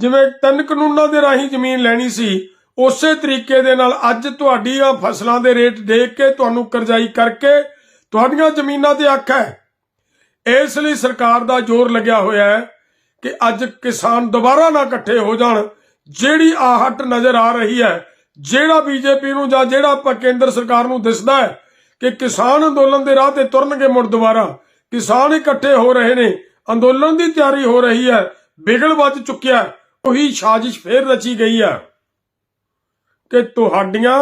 ਜਿਵੇਂ ਤਿੰਨ ਕਾਨੂੰਨਾਂ ਦੇ ਰਾਹੀਂ ਜ਼ਮੀਨ ਲੈਣੀ ਸੀ, ਉਸੇ ਤਰੀਕੇ ਦੇ ਨਾਲ ਅੱਜ ਤੁਹਾਡੀਆਂ ਫਸਲਾਂ ਦੇ ਰੇਟ ਦੇਖ ਕੇ ਤੁਹਾਨੂੰ ਕਰਜ਼ਾਈ ਕਰਕੇ ਤੁਹਾਡੀਆਂ ਜ਼ਮੀਨਾਂ ਤੇ ਅੱਖ ਹੈ। ਇਸ ਲਈ ਸਰਕਾਰ ਦਾ ਜ਼ੋਰ ਲੱਗਿਆ ਹੋਇਆ ਹੈ ਕਿ ਅੱਜ ਕਿਸਾਨ ਦੁਬਾਰਾ ਨਾ ਇਕੱਠੇ ਹੋ ਜਾਣ, ਜਿਹੜੀ ਆਹਟ ਨਜ਼ਰ ਆ ਰਹੀ ਹੈ, ਜਿਹੜਾ ਬੀਜੇਪੀ ਨੂੰ ਜਾਂ ਜਿਹੜਾ ਆਪਾਂ ਕੇਂਦਰ ਸਰਕਾਰ ਨੂੰ ਦਿਸਦਾ ਹੈ ਕਿ ਕਿਸਾਨ ਅੰਦੋਲਨ ਦੇ ਰਾਹ ਤੇ ਤੁਰਨਗੇ ਮੁੜ ਦੁਬਾਰਾ, ਕਿਸਾਨ ਇਕੱਠੇ ਹੋ ਰਹੇ ਨੇ, ਅੰਦੋਲਨ ਦੀ ਤਿਆਰੀ ਹੋ ਰਹੀ ਹੈ ਵਿਗੜ ਵੱਜ ਚੁੱਕਿਆ ਉਹੀ ਸਾਜ਼ਿਸ਼ ਫੇਰ ਰਚੀ ਗਈ ਹੈ ਕਿ ਤੁਹਾਡੀਆਂ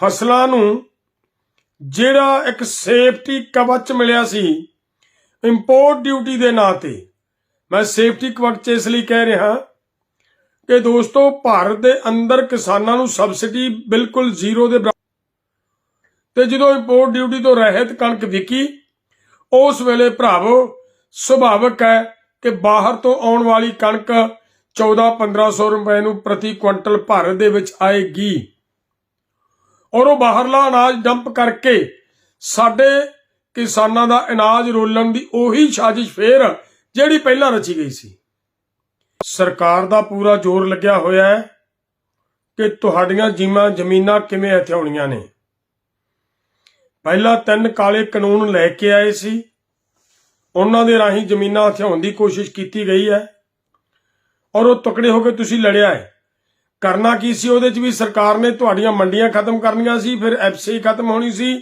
ਫਸਲਾਂ ਨੂੰ ਜਿਹੜਾ ਇੱਕ ਸੇਫਟੀ ਕਵਚ ਮਿਲਿਆ ਸੀ ਇੰਪੋਰਟ ਡਿਊਟੀ ਦੇ ਨਾਂ ਤੇ। ਮੈਂ ਸੇਫਟੀ ਕਵਚ ਇਸ ਲਈ ਕਹਿ ਰਿਹਾ ਕਿ ਦੋਸਤੋ, ਭਾਰਤ ਦੇ ਅੰਦਰ ਕਿਸਾਨਾਂ ਨੂੰ ਸਬਸਿਡੀ ਬਿਲਕੁਲ ਜ਼ੀਰੋ ਦੇ ਬਰਾਬਰ ਤੇ ਜਦੋਂ ਇੰਪੋਰਟ ਡਿਊਟੀ ਤੋਂ ਰਹਿਤ ਕਣਕ ਵਿਕੀ, ਉਸ ਵੇਲੇ ਭਰਾਵੋ, ਸੁਭਾਵਿਕ ਹੈ ਕਿ ਬਾਹਰ ਤੋਂ ਆਉਣ ਵਾਲੀ ਕਣਕ 14-1500 ਰੁਪਏ ਨੂੰ ਪ੍ਰਤੀ ਕੁਇੰਟਲ ਭਾਰਤ ਦੇ ਵਿੱਚ ਆਏਗੀ। ਔਰ ਉਹ ਬਾਹਰਲਾ ਅਨਾਜ ਡੰਪ ਕਰਕੇ ਸਾਡੇ ਕਿਸਾਨਾਂ ਦਾ ਅਨਾਜ ਰੋਲਣ ਦੀ ਉਹੀ ਸਾਜ਼ਿਸ਼ ਫੇਰ ਜਿਹੜੀ ਪਹਿਲਾਂ ਰਚੀ ਗਈ ਸੀ। ਸਰਕਾਰ ਦਾ ਪੂਰਾ ਜ਼ੋਰ ਲੱਗਿਆ ਹੋਇਆ ਹੈ ਕਿ ਤੁਹਾਡੀਆਂ ਜੀਵਾਂ ਜ਼ਮੀਨਾਂ ਕਿਵੇਂ ਹਥਿਆਉਣੀਆਂ ਨੇ। ਪਹਿਲਾਂ ਤਿੰਨ ਕਾਲੇ ਕਾਨੂੰਨ ਲੈ ਕੇ ਆਏ ਸੀ। ਉਹਨਾਂ ਦੇ ਰਾਹੀਂ ਜ਼ਮੀਨਾਂ ਹਥਿਆਉਣ ਦੀ ਕੋਸ਼ਿਸ਼ ਕੀਤੀ ਗਈ ਹੈ। ਔਰ ਉਹ ਤਕੜੇ ਹੋ ਕੇ ਤੁਸੀਂ ਲੜਿਆ ਹੈ। ਕਰਨਾ ਕੀ ਸੀ? ਉਹਦੇ 'ਚ ਵੀ ਸਰਕਾਰ ਨੇ ਤੁਹਾਡੀਆਂ ਮੰਡੀਆਂ ਖਤਮ ਕਰਨੀਆਂ ਸੀ, ਫਿਰ ਐਫਸੀ ਖਤਮ ਹੋਣੀ ਸੀ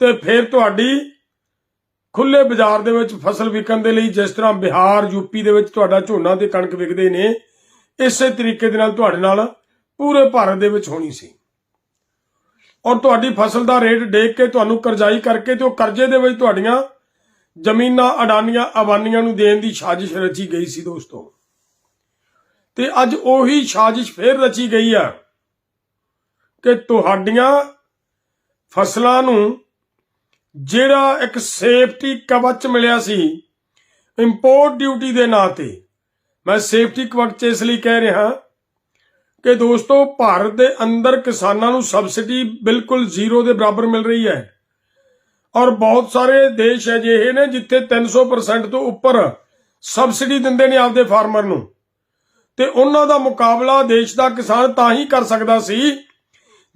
ਤੇ ਫਿਰ ਤੁਹਾਡੀ ਖੁੱਲੇ ਬਾਜ਼ਾਰ ਦੇ ਵਿੱਚ ਫਸਲ ਵਿਕਣ ਦੇ ਲਈ ਜਿਸ ਤਰ੍ਹਾਂ ਬਿਹਾਰ, ਯੂਪੀ ਦੇ ਵਿੱਚ ਤੁਹਾਡਾ ਝੋਨਾ ਤੇ ਕਣਕ ਵਿਕਦੇ ਨੇ, ਇਸੇ ਤਰੀਕੇ ਦੇ ਨਾਲ ਤੁਹਾਡੇ ਨਾਲ ਪੂਰੇ ਭਾਰਤ ਦੇ ਵਿੱਚ ਹੋਣੀ ਸੀ। ਔਰ ਤੁਹਾਡੀ ਫਸਲ ਦਾ ਰੇਟ ਦੇਖ ਕੇ ਤੁਹਾਨੂੰ ਕਰਜ਼ਾਈ ਕਰਕੇ ਤੇ ਉਹ ਕਰਜ਼ੇ ਦੇ ਵਿੱਚ ਤੁਹਾਡੀਆਂ ਜ਼ਮੀਨਾਂ, ਅਡਾਨੀਆਂ ਅਬਾਨੀਆਂ ਨੂੰ ਦੇਣ ਦੀ ਸਾਜ਼ਿਸ਼ ਰਚੀ ਗਈ ਸੀ ਦੋਸਤੋ। ਤੇ ਅੱਜ ਉਹੀ ਸਾਜ਼ਿਸ਼ ਫੇਰ ਰਚੀ ਗਈ ਆ ਕਿ ਤੁਹਾਡੀਆਂ ਫਸਲਾਂ ਨੂੰ ਜਿਹੜਾ ਇੱਕ ਸੇਫਟੀ ਕਵਚ ਮਿਲਿਆ ਸੀ ਇੰਪੋਰਟ ਡਿਊਟੀ ਦੇ ਨਾਂ ਤੇ, ਮੈਂ ਸੇਫਟੀ ਕਵਚ ਇਸ ਲਈ ਕਹਿ ਰਿਹਾ ਕਿ ਦੋਸਤੋ, ਭਾਰਤ ਦੇ ਅੰਦਰ ਕਿਸਾਨਾਂ ਨੂੰ ਸਬਸਿਡੀ ਬਿਲਕੁਲ ਜ਼ੀਰੋ ਦੇ ਬਰਾਬਰ ਮਿਲ ਰਹੀ ਹੈ ਔਰ ਬਹੁਤ ਸਾਰੇ ਦੇਸ਼ ਅਜਿਹੇ ਨੇ ਜਿੱਥੇ 300% ਤੋਂ ਉੱਪਰ ਸਬਸਿਡੀ ਦਿੰਦੇ ਨੇ ਆਪਦੇ ਫਾਰਮਰ ਨੂੰ। ਤੇ ਉਹਨਾਂ ਦਾ ਮੁਕਾਬਲਾ ਦੇਸ਼ ਦਾ ਕਿਸਾਨ ਤਾਂ ਹੀ ਕਰ ਸਕਦਾ ਸੀ,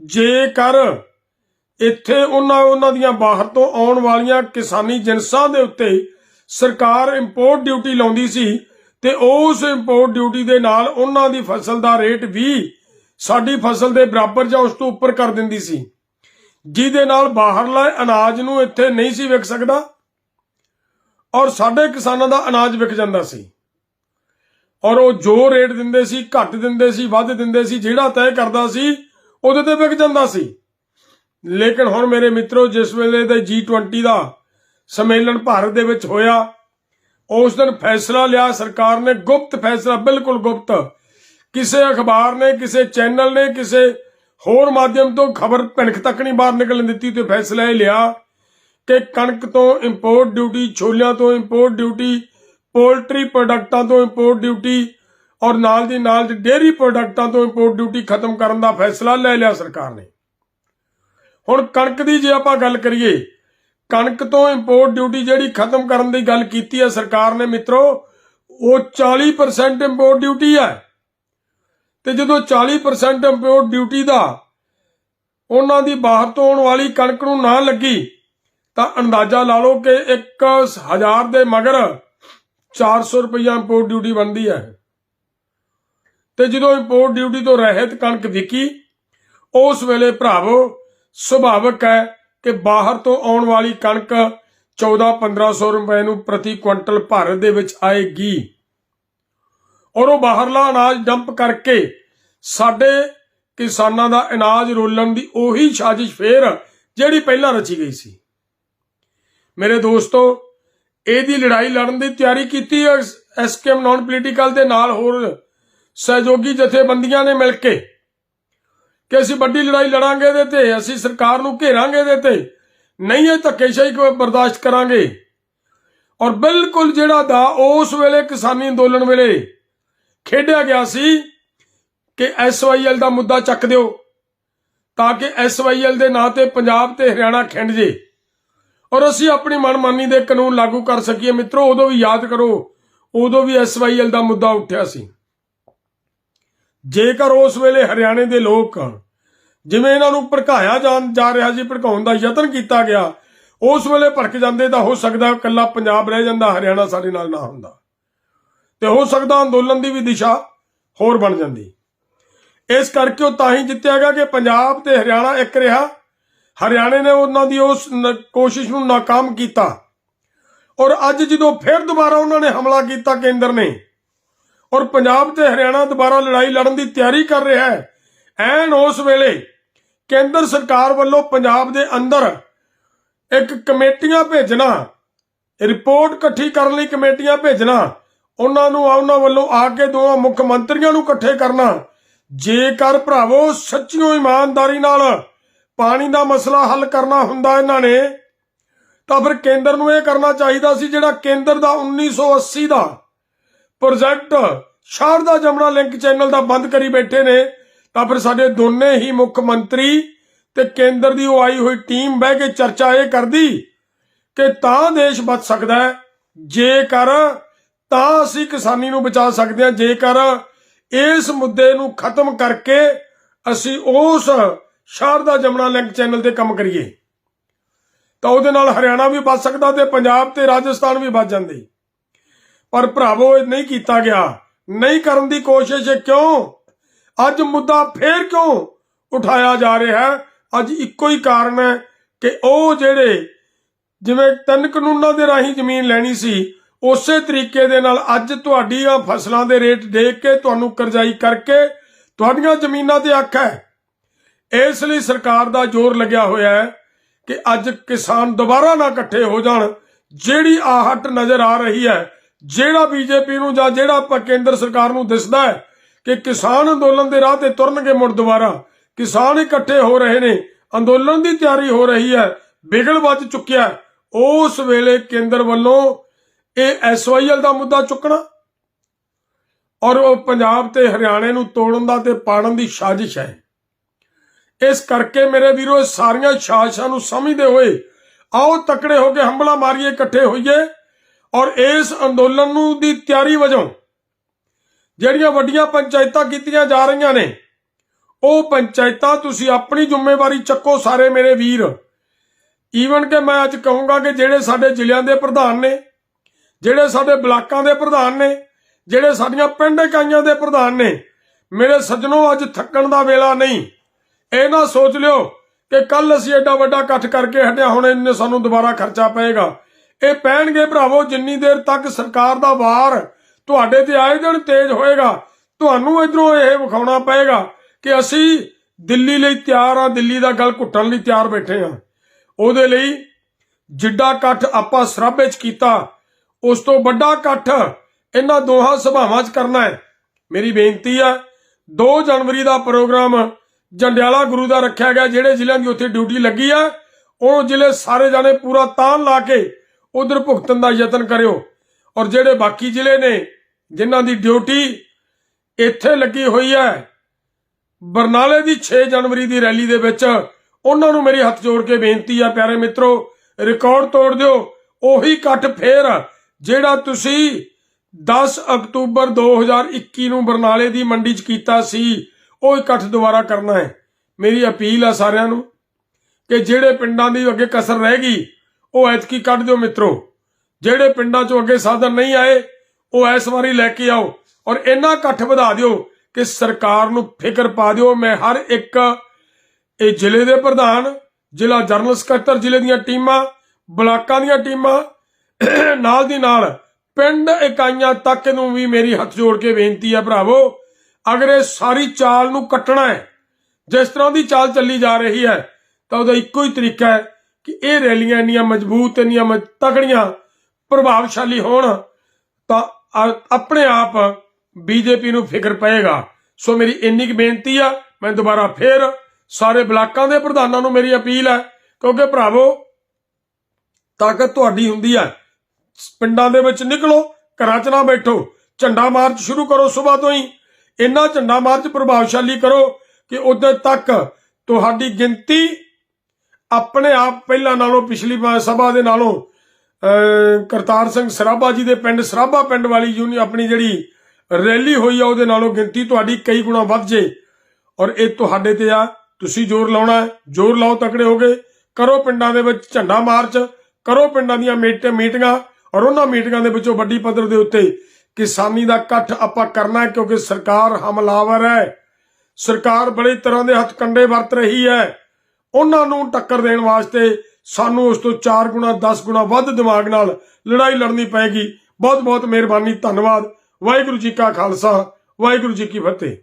ਜੇਕਰ ਇੱਥੇ ਉਹਨਾਂ ਉਹਨਾਂ ਦੀਆਂ ਬਾਹਰ ਤੋਂ ਆਉਣ ਵਾਲੀਆਂ ਕਿਸਾਨੀ ਜਿਨਸਾਂ ਦੇ ਉੱਤੇ ਸਰਕਾਰ ਇੰਪੋਰਟ ਡਿਊਟੀ ਲਾਉਂਦੀ ਸੀ ਤੇ ਉਸ ਇੰਪੋਰਟ ਡਿਊਟੀ ਦੇ ਨਾਲ ਉਹਨਾਂ ਦੀ ਫਸਲ ਦਾ ਰੇਟ ਵੀ ਸਾਡੀ ਫਸਲ ਦੇ ਬਰਾਬਰ ਜਾਂ ਉਸ ਤੋਂ ਉੱਪਰ ਕਰ ਦਿੰਦੀ ਸੀ। ਜਿਹਦੇ ਨਾਲ ਬਾਹਰਲਾ ਅਨਾਜ ਨੂੰ ਇੱਥੇ ਨਹੀਂ ਸੀ ਵਿਕ ਸਕਦਾ ਔਰ ਸਾਡੇ ਕਿਸਾਨਾਂ ਦਾ ਅਨਾਜ ਵਿਕ ਜਾਂਦਾ ਸੀ। ਔਰ ਉਹ ਜੋ ਰੇਟ ਦਿੰਦੇ ਸੀ, ਘੱਟ ਦਿੰਦੇ ਸੀ, ਵੱਧ ਦਿੰਦੇ ਸੀ, ਜਿਹੜਾ ਤੈਅ ਕਰਦਾ ਸੀ, ਉਹਦੇ ਤੇ ਵਿਕ ਜਾਂਦਾ ਸੀ। ਲੇਕਿਨ ਹੁਣ ਮੇਰੇ ਮਿੱਤਰੋ, ਜਿਸ ਵੇਲੇ ਦੇ G20 ਦਾ ਸੰਮੇਲਨ ਭਾਰਤ ਦੇ ਵਿੱਚ ਹੋਇਆ, ਉਸ ਦਿਨ ਫੈਸਲਾ ਲਿਆ ਸਰਕਾਰ ਨੇ, ਗੁਪਤ ਫੈਸਲਾ, ਬਿਲਕੁਲ ਗੁਪਤ। ਕਿਸੇ ਅਖਬਾਰ ਨੇ, ਕਿਸੇ ਚੈਨਲ ਨੇ, ਕਿਸੇ ਹੋਰ ਮਾਧਿਅਮ ਤੋਂ ਖਬਰ ਭਿਣਕ ਤੱਕ ਨਹੀਂ ਬਾਹਰ ਨਿਕਲਣ ਦਿੱਤੀ ਤੇ ਫੈਸਲਾ ਇਹ ਲਿਆ ਕਿ ਕਣਕ ਤੋਂ ਇੰਪੋਰਟ ਡਿਊਟੀ ਛੋਲਿਆਂ ਤੋਂ ਇੰਪੋਰਟ ਡਿਊਟੀ ਪੋਲਟਰੀ ਪ੍ਰੋਡਕਟਾਂ ਤੋਂ ਇੰਪੋਰਟ ਡਿਊਟੀ ਔਰ ਨਾਲ ਦੀ ਨਾਲ ਡੇਅਰੀ ਪ੍ਰੋਡਕਟਾਂ ਤੋਂ ਇੰਪੋਰਟ ਡਿਊਟੀ ਖਤਮ ਕਰਨ ਦਾ ਫੈਸਲਾ ਲੈ ਲਿਆ ਸਰਕਾਰ ਨੇ। ਹੁਣ ਕਣਕ ਦੀ ਜੇ ਆਪਾਂ ਗੱਲ ਕਰੀਏ, ਕਣਕ ਤੋਂ ਇੰਪੋਰਟ ਡਿਊਟੀ ਜਿਹੜੀ ਖਤਮ ਕਰਨ ਦੀ ਗੱਲ ਕੀਤੀ ਹੈ ਸਰਕਾਰ ਨੇ ਮਿੱਤਰੋ, ਉਹ 40% ਇੰਪੋਰਟ ਡਿਊਟੀ ਹੈ। ਤੇ ਜਦੋਂ 40% ਇੰਪੋਰਟ ਡਿਊਟੀ ਦਾ ਉਹਨਾਂ ਦੀ ਬਾਹਰ ਤੋਂ ਆਉਣ ਵਾਲੀ ਕਣਕ ਨੂੰ ਨਾ ਲੱਗੀ, ਤਾਂ ਅੰਦਾਜ਼ਾ ਲਾ ਲਓ ਕਿ 1000 ਦੇ ਮਗਰ 400 ਰੁਪਈਆ ਇੰਪੋਰਟ ਡਿਊਟੀ ਬਣਦੀ ਹੈ। ਤੇ ਜਦੋਂ ਇੰਪੋਰਟ ਡਿਊਟੀ ਤੋਂ ਰਹਿਤ ਕਣਕ ਵਿਕੀ, ਉਸ ਵੇਲੇ ਭਰਾਵੋ, ਸੁਭਾਵਿਕ ਹੈ ਕਿ ਬਾਹਰ ਤੋਂ ਆਉਣ ਵਾਲੀ ਕਣਕ 14-1500 ਰੁਪਏ ਨੂੰ ਪ੍ਰਤੀ ਕੁਇੰਟਲ ਭਾਰਤ ਦੇ ਵਿੱਚ ਆਏਗੀ। ਔਰ ਉਹ ਬਾਹਰਲਾ ਅਨਾਜ ਡੰਪ ਕਰਕੇ ਸਾਡੇ ਕਿਸਾਨਾਂ ਦਾ ਅਨਾਜ ਰੋਲਣ ਦੀ ਉਹੀ ਸਾਜ਼ਿਸ਼ ਫੇਰ ਜਿਹੜੀ ਪਹਿਲਾਂ ਰਚੀ ਗਈ ਸੀ। ਮੇਰੇ ਦੋਸਤੋ ਇਹਦੀ ਲੜਾਈ ਲੜਨ ਦੀ ਤਿਆਰੀ ਕੀਤੀ ਐਸਕੇਐਮ ਨਾਨ ਪੋਲੀਟੀਕਲ ਦੇ ਨਾਲ ਹੋਰ ਸਹਿਯੋਗੀ ਜਥੇਬੰਦੀਆਂ ਨੇ ਮਿਲ ਕੇ ਕਿ ਅਸੀਂ ਵੱਡੀ ਲੜਾਈ ਲੜਾਂਗੇ ਇਹਦੇ ਤੇ, ਅਸੀਂ ਸਰਕਾਰ ਨੂੰ ਘੇਰਾਂਗੇ ਇਹਦੇ ਤੇ। ਨਹੀਂ ਇਹ ਧੱਕੇਸ਼ਾਹੀ ਕੋਈ ਬਰਦਾਸ਼ਤ ਕਰਾਂਗੇ। ਔਰ ਬਿਲਕੁਲ ਜਿਹੜਾ ਦਾ ਉਸ ਵੇਲੇ ਕਿਸਾਨੀ ਅੰਦੋਲਨ ਵੇਲੇ ਖੇਡਿਆ ਗਿਆ ਸੀ ਕਿ ਐਸਵਾਈਐਲ ਦਾ ਮੁੱਦਾ ਚੱਕ ਦਿਓ, ਤਾਂ ਕਿ ਐਸਵਾਈਐਲ ਦੇ ਨਾਂ ਤੇ ਪੰਜਾਬ ਤੇ ਹਰਿਆਣਾ ਖਿੰਡ ਜੇ। ਔਰ ਅਸੀਂ ਆਪਣੀ ਮਨਮਾਨੀ ਦੇ ਕਾਨੂੰਨ ਲਾਗੂ ਕਰ ਸਕੀਏ। ਮਿੱਤਰੋ, ਉਦੋਂ ਵੀ ਯਾਦ ਕਰੋ, ਉਦੋਂ ਵੀ ਐਸਵਾਈਐਲ ਦਾ ਮੁੱਦਾ ਉੱਠਿਆ ਸੀ। ਜੇਕਰ ਉਸ ਵੇਲੇ ਹਰਿਆਣੇ ਦੇ ਲੋਕ ਜਿਵੇਂ ਇਹਨਾਂ ਨੂੰ ਭੜਕਾਇਆ ਜਾਣ ਜਾ ਰਿਹਾ ਸੀ, ਭੜਕਾਉਣ ਦਾ ਯਤਨ ਕੀਤਾ ਗਿਆ, ਉਸ ਵੇਲੇ ਭੜਕ ਜਾਂਦੇ ਤਾਂ ਹੋ ਸਕਦਾ ਇਕੱਲਾ ਪੰਜਾਬ ਰਹਿ ਜਾਂਦਾ, ਹਰਿਆਣਾ ਸਾਡੇ ਨਾਲ ਨਾ ਹੁੰਦਾ। ਤੇ ਹੋ ਸਕਦਾ ਅੰਦੋਲਨ ਦੀ ਵੀ ਦਿਸ਼ਾ ਹੋਰ ਬਣ ਜਾਂਦੀ। ਇਸ ਕਰਕੇ ਉਹ ਤਾਂ ਹੀ ਜਿੱਤਿਆ ਗਿਆ ਕਿ ਪੰਜਾਬ ਤੇ ਹਰਿਆਣਾ ਇੱਕ ਰਿਹਾ। ਹਰਿਆਣੇ ਨੇ ਉਹਨਾਂ ਦੀ ਉਸ ਕੋਸ਼ਿਸ਼ ਨੂੰ ਨਾਕਾਮ ਕੀਤਾ। ਔਰ ਅੱਜ ਜਦੋਂ ਫਿਰ ਦੁਬਾਰਾ ਉਹਨਾਂ ਨੇ ਹਮਲਾ ਕੀਤਾ ਕੇਂਦਰ ਨੇ, ਔਰ ਪੰਜਾਬ ਤੇ ਹਰਿਆਣਾ ਦੁਬਾਰਾ ਲੜਾਈ ਲੜਨ ਦੀ ਤਿਆਰੀ ਕਰ ਰਿਹਾ ਹੈ, ਐਨ ਉਸ ਵੇਲੇ ਕੇਂਦਰ ਸਰਕਾਰ ਵੱਲੋਂ ਪੰਜਾਬ ਦੇ ਅੰਦਰ ਇੱਕ ਕਮੇਟੀਆਂ ਭੇਜਣਾ, ਰਿਪੋਰਟ ਇਕੱਠੀ ਕਰਨ ਲਈ ਕਮੇਟੀਆਂ ਭੇਜਣਾ, ਉਹਨਾਂ ਨੂੰ ਉਹਨਾਂ ਵੱਲੋਂ ਆ ਕੇ ਦੋਵਾਂ ਮੁੱਖ ਮੰਤਰੀਆਂ ਨੂੰ ਇਕੱਠੇ ਕਰਨਾ, ਜੇਕਰ ਭਰਾਵੋ ਸੱਚੀਓ ਇਮਾਨਦਾਰੀ ਨਾਲ ਪਾਣੀ ਦਾ ਮਸਲਾ ਹੱਲ ਕਰਨਾ ਹੁੰਦਾ ਇਹਨਾਂ ਨੇ, ਤਾਂ ਫਿਰ ਕੇਂਦਰ ਨੂੰ ਇਹ ਕਰਨਾ ਚਾਹੀਦਾ ਸੀ ਜਿਹੜਾ ਕੇਂਦਰ ਦਾ 1980 ਦਾ project Sharda Jamna link channel ਦਾ ਬੰਦ ਕਰੀ ਬੈਠੇ ਨੇ, ਤਾਂ ਫਿਰ ਸਾਡੇ ਦੋਨੇ ਹੀ ਮੁੱਖ ਮੰਤਰੀ ਤੇ ਕੇਂਦਰ ਦੀ ਉਹ ਆਈ ਹੋਈ ਟੀਮ ਬਹਿ ਕੇ ਚਰਚਾ ਇਹ ਕਰਦੀ ਕਿ ਤਾਂ ਦੇਸ਼ ਬਚ ਸਕਦਾ ਹੈ, ਜੇਕਰ ਤਾਂ ਅਸੀਂ ਕਿਸਾਨੀ ਨੂੰ ਬਚਾ ਸਕਦੇ ਹਾਂ, ਜੇਕਰ ਇਸ ਮੁੱਦੇ ਨੂੰ ਖਤਮ ਕਰਕੇ ਅਸੀਂ ਉਸ ਸ਼ਾਰਦਾ ਜਮਨਾ ਲਿੰਕ ਚੈਨਲ ਤੇ ਕੰਮ ਕਰੀਏ। ਤਾਂ ਉਹਦੇ ਨਾਲ ਹਰਿਆਣਾ ਵੀ ਬਚ ਸਕਦਾ ਤੇ ਪੰਜਾਬ ਤੇ ਰਾਜਸਥਾਨ ਵੀ ਬਚ ਜਾਂਦੇ। ਪਰ ਭਰਾਵੋ, ਇਹ ਨਹੀਂ ਕੀਤਾ ਗਿਆ। ਨਹੀਂ ਕਰਨ ਦੀ ਕੋਸ਼ਿਸ਼ ਕਿਉਂ? ਅੱਜ ਮੁੱਦਾ ਫੇਰ ਕਿਉਂ ਉਠਾਇਆ ਜਾ ਰਿਹਾ ਹੈ? ਅੱਜ ਇੱਕੋ ਹੀ ਕਾਰਨ ਹੈ ਕਿ ਉਹ ਜਿਹੜੇ ਜਿਵੇਂ ਤਿੰਨ ਕਾਨੂੰਨਾਂ ਦੇ ਰਾਹੀਂ ਜ਼ਮੀਨ ਲੈਣੀ ਸੀ, ਉਸੇ ਤਰੀਕੇ ਦੇ ਨਾਲ ਅੱਜ ਤੁਹਾਡੀਆਂ ਫਸਲਾਂ ਦੇ ਰੇਟ ਦੇਖ ਕੇ ਤੁਹਾਨੂੰ ਕਰਜ਼ਾਈ ਕਰਕੇ ਤੁਹਾਡੀਆਂ ਜ਼ਮੀਨਾਂ ਤੇ ਅੱਖ ਹੈ। ਇਸ ਲਈ ਸਰਕਾਰ ਦਾ ਜ਼ੋਰ ਲੱਗਿਆ ਹੋਇਆ ਹੈ ਕਿ ਅੱਜ ਕਿਸਾਨ ਦੁਬਾਰਾ ਨਾ ਇਕੱਠੇ ਹੋ ਜਾਣ, ਜਿਹੜੀ ਆਹਟ ਨਜ਼ਰ ਆ ਰਹੀ ਹੈ, ਜਿਹੜਾ ਬੀਜੇਪੀ ਨੂੰ ਜਾਂ ਜਿਹੜਾ ਆਪਾਂ ਕੇਂਦਰ ਸਰਕਾਰ ਨੂੰ ਦਿਸਦਾ ਹੈ ਕਿ ਕਿਸਾਨ ਅੰਦੋਲਨ ਦੇ ਰਾਹ ਤੇ ਤੁਰਨਗੇ ਮੁੜ ਦੁਬਾਰਾ, ਕਿਸਾਨ ਇਕੱਠੇ ਹੋ ਰਹੇ ਨੇ, ਅੰਦੋਲਨ ਦੀ ਤਿਆਰੀ ਹੋ ਰਹੀ ਹੈ ਵਿਗੜ ਵੱਜ ਚੁੱਕਿਆ ਉਸ ਵੇਲੇ ਕੇਂਦਰ ਵੱਲੋਂ ਇਹ ਐਸਵਾਈਐਲ ਦਾ ਮੁੱਦਾ ਚੁੱਕਣਾ ਔਰ ਉਹ ਪੰਜਾਬ ਤੇ ਹਰਿਆਣੇ ਨੂੰ ਤੋੜਨ ਦਾ ਤੇ ਪਾੜਨ ਦੀ ਸਾਜ਼ਿਸ਼ ਹੈ। ਇਸ ਕਰਕੇ ਮੇਰੇ ਵੀਰੋ, ਇਹ ਸਾਰੀਆਂ ਸਾਜ਼ਿਸ਼ਾਂ ਨੂੰ ਸਮਝਦੇ ਹੋਏ ਆਓ ਤਕੜੇ ਹੋ ਕੇ ਹੰਬਲਾ ਮਾਰੀਏ, ਇਕੱਠੇ ਹੋਈਏ ਔਰ ਇਸ ਅੰਦੋਲਨ ਨੂੰ ਦੀ ਤਿਆਰੀ ਵਜੋਂ ਜਿਹੜੀਆਂ ਵੱਡੀਆਂ ਪੰਚਾਇਤਾਂ ਕੀਤੀਆਂ ਜਾ ਰਹੀਆਂ ਨੇ, ਉਹ ਪੰਚਾਇਤਾਂ ਤੁਸੀਂ ਆਪਣੀ ਜ਼ਿੰਮੇਵਾਰੀ ਚੱਕੋ ਸਾਰੇ ਮੇਰੇ ਵੀਰ। ਈਵਨ ਕਿ ਮੈਂ ਅੱਜ ਕਹੂੰਗਾ ਕਿ ਜਿਹੜੇ ਸਾਡੇ ਜ਼ਿਲ੍ਹਿਆਂ ਦੇ ਪ੍ਰਧਾਨ ਨੇ, ਜਿਹੜੇ ਸਾਡੇ ਬਲਾਕਾਂ ਦੇ ਪ੍ਰਧਾਨ ਨੇ, ਜਿਹੜੇ ਸਾਡੀਆਂ ਪਿੰਡ ਇਕਾਈਆਂ ਦੇ ਪ੍ਰਧਾਨ ਨੇ, ਮੇਰੇ ਸੱਜਣੋ, ਅੱਜ ਥੱਕਣ ਦਾ ਵੇਲਾ ਨਹੀਂ। ਇਹ ਨਾ ਸੋਚ ਲਿਓ ਕਿ ਕੱਲ ਅਸੀਂ ਐਡਾ ਵੱਡਾ ਇਕੱਠ ਕਰਕੇ ਹਟਿਆ, ਹੁਣ ਇਹਨੇ ਸਾਨੂੰ ਦੁਬਾਰਾ ਖਰਚਾ ਪਏਗਾ। ਇਹ ਪੈਣਗੇ ਭਰਾਵੋ, ਜਿੰਨੀ ਦੇਰ ਤੱਕ ਸਰਕਾਰ ਦਾ ਵਾਰ ਤੁਹਾਡੇ ਤੇ ਆਏ ਦਿਨ ਤੇਜ਼ ਹੋਏਗਾ, ਤੁਹਾਨੂੰ ਇਧਰੋਂ ਇਹ ਵਿਖਾਉਣਾ ਪਏਗਾ ਕਿ ਅਸੀਂ ਦਿੱਲੀ ਲਈ ਤਿਆਰ ਆ, ਦਿੱਲੀ ਦਾ ਗਲ ਘੁੱਟਣ ਲਈ ਤਿਆਰ ਬੈਠੇ ਆ। ਉਹਦੇ ਲਈ ਜਿੱਡਾ ਇਕੱਠ ਆਪਾਂ ਸਰਾਭੇ 'ਚ ਕੀਤਾ, ਉਸ ਤੋਂ ਵੱਡਾ ਇਕੱਠ ਇਹਨਾਂ ਦੋਹਾਂ ਸਭਾਵਾਂ 'ਚ ਕਰਨਾ ਹੈ। ਮੇਰੀ ਬੇਨਤੀ ਆ 2 ਜਨਵਰੀ ਦਾ ਪ੍ਰੋਗਰਾਮ ਜੰਡਿਆਲਾ ਗੁਰੂ ਦਾ ਰੱਖਿਆ ਗਿਆ, ਜਿਹੜੇ ਜ਼ਿਲ੍ਹਿਆਂ ਦੀ ਉੱਥੇ ਡਿਊਟੀ ਲੱਗੀ ਆ, ਉਹ ਜ਼ਿਲ੍ਹੇ ਸਾਰੇ ਜਾਣੇ ਪੂਰਾ ਤਾਨ ਲਾ ਕੇ ਉਧਰ ਭੁਗਤਣ ਦਾ ਯਤਨ ਕਰਿਓ। ਔਰ ਜਿਹੜੇ ਬਾਕੀ ਜ਼ਿਲ੍ਹੇ ਨੇ, ਜਿਨ੍ਹਾਂ ਦੀ ਡਿਊਟੀ ਇੱਥੇ ਲੱਗੀ ਹੋਈ ਹੈ, ਬਰਨਾਲੇ ਦੀ 6 ਜਨਵਰੀ ਦੀ ਰੈਲੀ ਦੇ ਵਿੱਚ ਉਹਨਾਂ ਨੂੰ ਮੇਰੀ ਹੱਥ ਜੋੜ ਕੇ ਬੇਨਤੀ ਆ, ਪਿਆਰੇ ਮਿੱਤਰੋ, ਰਿਕਾਰਡ ਤੋੜ ਦਿਓ। ਉਹੀ ਇਕੱਠ ਫੇਰ ਜਿਹੜਾ ਤੁਸੀਂ 10 ਅਕਤੂਬਰ 2021 ਨੂੰ ਬਰਨਾਲੇ ਦੀ ਮੰਡੀ 'ਚ ਕੀਤਾ ਸੀ ਉਹ ਇਕੱਠ ਦੁਬਾਰਾ ਕਰਨਾ ਹੈ। ਮੇਰੀ ਅਪੀਲ ਆ ਸਾਰਿਆਂ ਨੂੰ ਕਿ ਜਿਹੜੇ ਪਿੰਡਾਂ ਦੀ ਅੱਗੇ ਕਸਰ ਰਹਿ ਗਈ, ਉਹ ਐਤਕੀ ਕੱਢ ਦਿਓ ਮਿੱਤਰੋ। ਜਿਹੜੇ ਪਿੰਡਾਂ 'ਚੋਂ ਅੱਗੇ ਸਾਧਨ ਨਹੀਂ ਆਏ, ਉਹ ਇਸ ਵਾਰੀ ਲੈ ਕੇ ਆਓ ਔਰ ਇੰਨਾ ਇਕੱਠ ਵਧਾ ਦਿਓ ਕਿ ਸਰਕਾਰ ਨੂੰ ਫਿਕਰ ਪਾ ਦਿਓ। ਮੈਂ ਹਰ ਇੱਕ ਇਹ ਜ਼ਿਲ੍ਹੇ ਦੇ ਪ੍ਰਧਾਨ, ਜ਼ਿਲ੍ਹਾ ਜਨਰਲ ਸਕੱਤਰ, ਜ਼ਿਲ੍ਹੇ ਦੀਆਂ ਟੀਮਾਂ, ਬਲਾਕਾਂ ਦੀਆਂ ਟੀਮਾਂ, ਨਾਲ ਦੀ ਨਾਲ ਪਿੰਡ ਇਕਾਈਆਂ ਤੱਕ ਨੂੰ ਵੀ ਮੇਰੀ ਹੱਥ ਜੋੜ ਕੇ ਬੇਨਤੀ ਹੈ ਭਰਾਵੋ ਅਗਰ ਇਹ ਸਾਰੀ ਚਾਲ ਨੂੰ ਕੱਟਣਾ ਹੈ, ਜਿਸ ਤਰ੍ਹਾਂ ਦੀ ਚਾਲ ਚੱਲੀ ਜਾ ਰਹੀ ਹੈ, ਤਾਂ ਉਹਦਾ ਇੱਕੋ ਹੀ ਤਰੀਕਾ ਹੈ ਕਿ ਇਹ ਰੈਲੀਆਂ ਇੰਨੀਆਂ ਮਜ਼ਬੂਤ, ਇੰਨੀਆਂ ਮ- ਤਕੜੀਆਂ, ਪ੍ਰਭਾਵਸ਼ਾਲੀ ਹੋਣ, ਤਾਂ ਆਪਣੇ ਆਪ ਬੀਜੇਪੀ ਨੂੰ ਫਿਕਰ ਪਏਗਾ। ਸੋ ਮੇਰੀ ਇੰਨੀ ਕੁ ਬੇਨਤੀ ਆ, ਮੈਂ ਦੁਬਾਰਾ ਫੇਰ ਸਾਰੇ ਬਲਾਕਾਂ ਦੇ ਪ੍ਰਧਾਨਾਂ ਨੂੰ ਮੇਰੀ ਅਪੀਲ ਹੈ, ਕਿਉਂਕਿ ਭਰਾਵੋ, ਤਾਕਤ ਤੁਹਾਡੀ ਹੁੰਦੀ ਹੈ। ਪਿੰਡਾਂ ਦੇ ਵਿੱਚ ਨਿਕਲੋ, ਘਰਾਂ 'ਚ ਨਾ ਬੈਠੋ, ਝੰਡਾ ਮਾਰਚ ਸ਼ੁਰੂ ਕਰੋ ਸਵੇਰ ਤੋਂ ਹੀ। ਇੰਨਾ ਝੰਡਾ ਮਾਰਚ ਪ੍ਰਭਾਵਸ਼ਾਲੀ ਕਰੋ ਕਿ ਉਦੋਂ ਤੱਕ ਤੁਹਾਡੀ ਗਿਣਤੀ ਆਪਣੇ ਆਪ ਪਹਿਲਾਂ ਨਾਲੋਂ, ਪਿਛਲੀ ਸਭਾ ਦੇ ਨਾਲੋਂ ਕਰਤਾਰ ਸਿੰਘ ਸਰਾਭਾ ਜੀ ਦੇ ਪਿੰਡ, ਸਰਾਭਾ ਪਿੰਡ ਵਾਲੀ ਯੂਨੀ ਆਪਣੀ ਜਿਹੜੀ ਰੈਲੀ ਹੋਈ ਆ, ਉਹਦੇ ਨਾਲੋਂ ਗਿਣਤੀ ਤੁਹਾਡੀ ਕਈ ਗੁਣਾ ਵੱਧ ਜੇ। ਔਰ ਇਹ ਤੁਹਾਡੇ ਤੇ ਆ। ਤੁਸੀਂ ਜ਼ੋਰ ਲਾਉਣਾ ਹੈ। ਜ਼ੋਰ ਲਾਓ ਤਕੜੇ ਹੋ ਗਏ ਕਰੋ ਪਿੰਡਾਂ ਦੇ ਵਿੱਚ ਝੰਡਾ ਮਾਰਚ। ਕਰੋ ਪਿੰਡਾਂ ਦੀਆਂ ਮੀਟ- ਮੀਟਿੰਗਾਂ ਔਰ ਉਹਨਾਂ ਮੀਟਿੰਗਾਂ ਦੇ ਵਿੱਚੋਂ ਵੱਡੀ ਪੱਧਰ ਦੇ ਉੱਤੇ ਕਿਸਾਨੀ ਦਾ ਇਕੱਠ ਆਪਾਂ ਕਰਨਾ ਕਿਉਂਕਿ ਸਰਕਾਰ ਹਮਲਾਵਰ ਹੈ। ਸਰਕਾਰ ਬੜੇ ਤਰ੍ਹਾਂ ਦੇ ਹੱਥ ਕੰਡੇ ਵਰਤ ਰਹੀ ਹੈ। ਉਹਨਾਂ ਨੂੰ ਟੱਕਰ ਦੇਣ ਵਾਸਤੇ ਸਾਨੂੰ ਉਸ ਤੋਂ 4 ਗੁਣਾ 10 ਗੁਣਾ ਵੱਧ ਦਿਮਾਗ ਨਾਲ ਲੜਾਈ ਲੜਨੀ ਪਏਗੀ। ਬਹੁਤ ਬਹੁਤ ਮਿਹਰਬਾਨੀ, ਧੰਨਵਾਦ। ਵਾਹਿਗੁਰੂ ਜੀ ਕਾ ਖਾਲਸਾ, ਵਾਹਿਗੁਰੂ ਜੀ ਕੀ ਫਤਿਹ।